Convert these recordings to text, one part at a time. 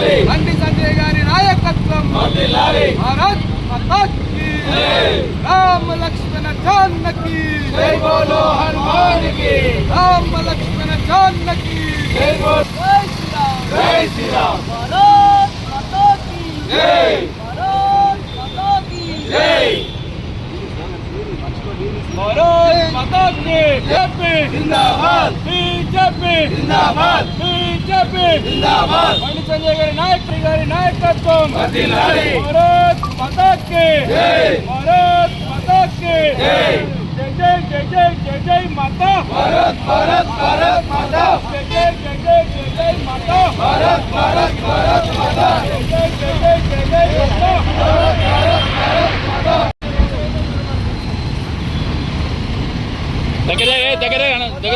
బండి సంజయ్ గారి నాయకత్వం. భారత్ మాతా కీ రామ లక్ష్మణ జానకి. జై బోలో హనుమాన్కి రామ లక్ష్మణ జానకి. జై బోలో జై శ్రీరామ్. జై శ్రీరామ్. భారత్ మాతా కీ జై. భారత్ మాతా కీ జై. భారత్ మాతా కీ జపి జిందాబాద్ బీజేపీ జిందాబాద్ బీజేపీ జిందాబాద్ బండి సంజయ్ గారి నాయకుడి గారి నాయకత్వం వర్ధిల్లాలి. భారత్ మాతా కీ జై. భారత్ మాతా కీ జై. జై జై జై జై జై జై మాతా భారత్ భారత్ భారత్ మాతా జై జై జై జై జై జై మాతా భారత్ భారత్ భారత్ మాతా జై జై జై జై జై జై మాతా దగ్గర దగ్గర దగ్గర.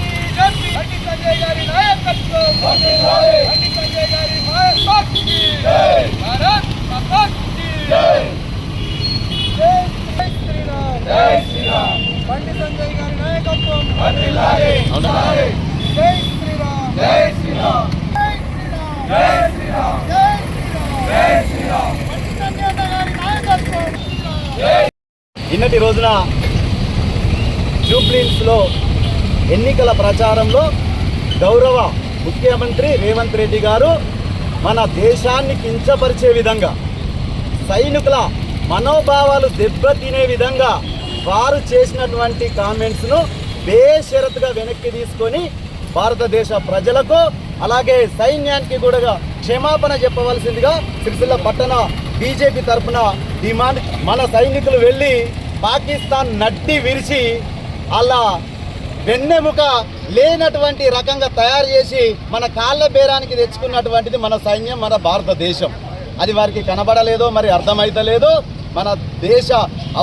సంజయ్ గారి నాయకత్వం సంజయ్ గారి నాయకత్వం భారత్ మాతా కీ జై శ్రీరామ్ జై శ్రీరామ్ బండి సంజయ్ గారి నాయకత్వం వర్ధిల్లాలి. జై శ్రీరామ్ జై శ్రీరామ్ జై శ్రీరామ్ జై శ్రీరామ్ జై శ్రీరామ్ జై శ్రీరామ్ బండి సంజయ్ గారి నాయకత్వం నిన్నటి రోజున జూబ్లీన్స్లో ఎన్నికల ప్రచారంలో గౌరవ ముఖ్యమంత్రి రేవంత్ రెడ్డి గారు మన దేశాన్ని కించపరిచే విధంగా సైనికుల మనోభావాలు దెబ్బతినే విధంగా వారు చేసినటువంటి కామెంట్స్ను బేషరతుగా వెనక్కి తీసుకొని భారతదేశ ప్రజలకు అలాగే సైన్యానికి కూడా క్షమాపణ చెప్పవలసిందిగా సిరిసిల్ల పట్టణ బీజేపీ తరఫున డిమాండ్ మన సైనికులు వెళ్ళి పాకిస్తాన్ నడ్డి విరిచి అలా వెన్నెముక లేనటువంటి రకంగా తయారు చేసి మన కాళ్ళ బేరానికి తెచ్చుకున్నటువంటిది మన సైన్యం మన భారతదేశం. అది వారికి కనబడలేదో మరి అర్థమైతలేదో మన దేశ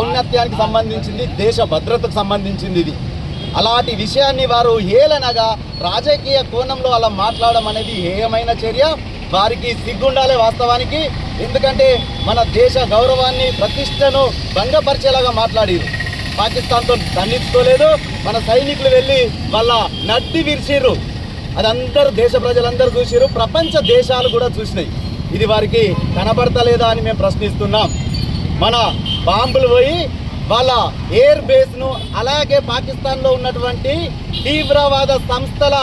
ఔన్నత్యానికి సంబంధించింది దేశ భద్రతకు సంబంధించింది ఇది. అలాంటి విషయాన్ని వారు హేళనగా రాజకీయ కోణంలో అలా మాట్లాడడం అనేది హేయమైన చర్య. వారికి సిగ్గుండాలే వాస్తవానికి. ఎందుకంటే మన దేశ గౌరవాన్ని ప్రతిష్టను భంగపరిచేలాగా మాట్లాడారు. పాకిస్తాన్తో దండించుకోలేదు. మన సైనికులు వెళ్ళి వాళ్ళ నడ్డి విరిచిర్రు. అది అందరూ దేశ ప్రజలందరూ చూసిర్రు. ప్రపంచ దేశాలు కూడా చూసినాయి. ఇది వారికి కనబడతలేదా అని మేము ప్రశ్నిస్తున్నాం. మన బాంబులు పోయి వాళ్ళ ఎయిర్ బేస్ను అలాగే పాకిస్తాన్లో ఉన్నటువంటి తీవ్రవాద సంస్థల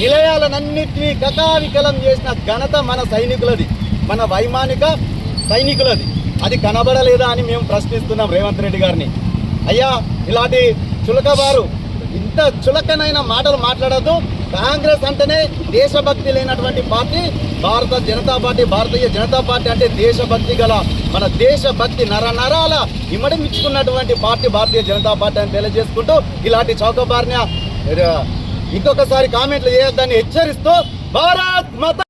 నిలయాలన్నింటినీ కథావికలం చేసిన ఘనత మన సైనికులది. మన వైమానిక సైనికులది. అది కనబడలేదా అని మేము ప్రశ్నిస్తున్నాం రేవంత్ రెడ్డి గారిని. అయ్యా ఇలాంటి చులకవారు ఇంత చులకనైన మాటలు మాట్లాడద్దు. కాంగ్రెస్ అంటేనే దేశభక్తి లేనటువంటి party. Bharata Janata Party Bharatiya Janata Party అంటే దేశభక్తి గల మన దేశభక్తి నర నరాల ఇమ్మడిమిచ్చుకున్నటువంటి పార్టీ భారతీయ జనతా పార్టీ అని తెలియజేసుకుంటూ ఇలాంటి చౌకబారిన ఇంకొకసారి కామెంట్లు చేయొద్దని హెచ్చరిస్తూ భారత్ మత